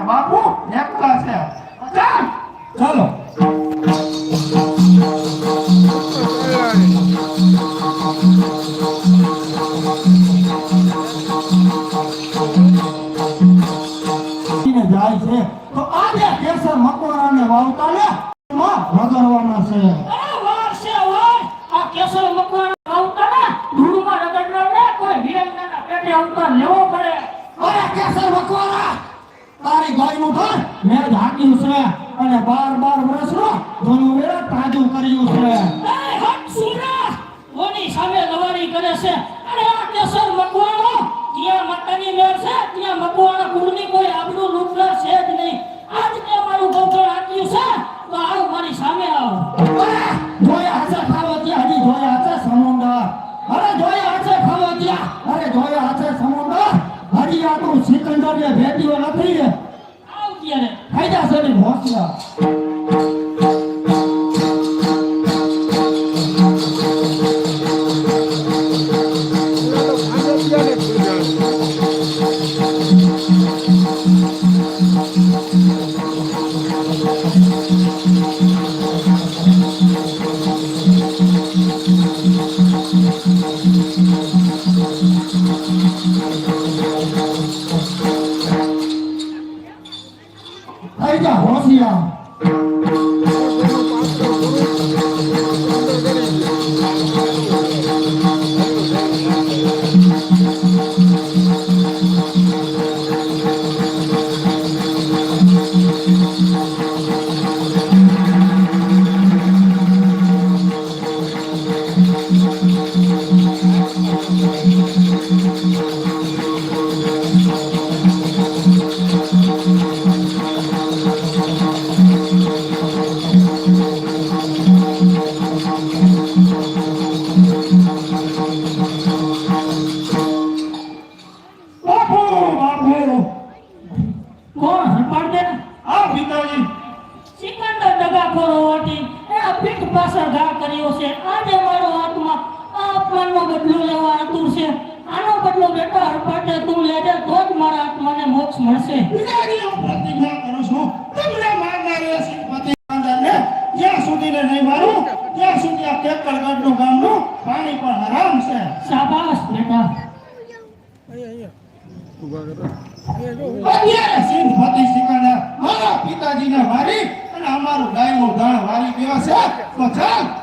બાપુ એકલા છે? ચાલો જાય છે. તો આજે કેસર મકવારાને વાવતા ને માં છે. અરે વાહ છે વાહ આ કેસર મકવાણા વાવતા ને ધૂળમાં રગડના ને કોઈ વીરંગાના પેટે આવતા લેવો પડે. અરે કેસર મકવારા તારી ગાયનું નું મેં જ હાંક્યું છે અને બાર બાર વર્ષનો જૂનું વેળ તાજું કર્યું છે. કોની સામે લવારી કરે છે. અરે આ કેસર મકવાણો હજી આ તું સિકંદર ને ભેટ્યો નથી આવ ત્યારે ફાયદા છે ને હોશિયાર. 哎呀，我需啊。પાછળ ઘા કર્યો છે. આજે મારો આત્મા આ અપમાનનો બદલો લેવા આતુર છે. આનો બદલો બેટા હરપાટે તું લેજે તો જ મારા આત્માને મોક્ષ મળશે. હું પ્રતિજ્ઞા કરું છું. તમને મારનાર શ્રીપતિ ને જ્યાં સુધીને નહીં મારું ત્યાં સુધી આ કેકરગઢનું ગામનું પાણી પણ હરામ છે. શાબાશ બેટા. અહીંયા સિંહપતિ સિકંદર મારા પિતાજીને મારી અને અમારું ગાયનું ધાણ વારી દેવા છે તો ચાલ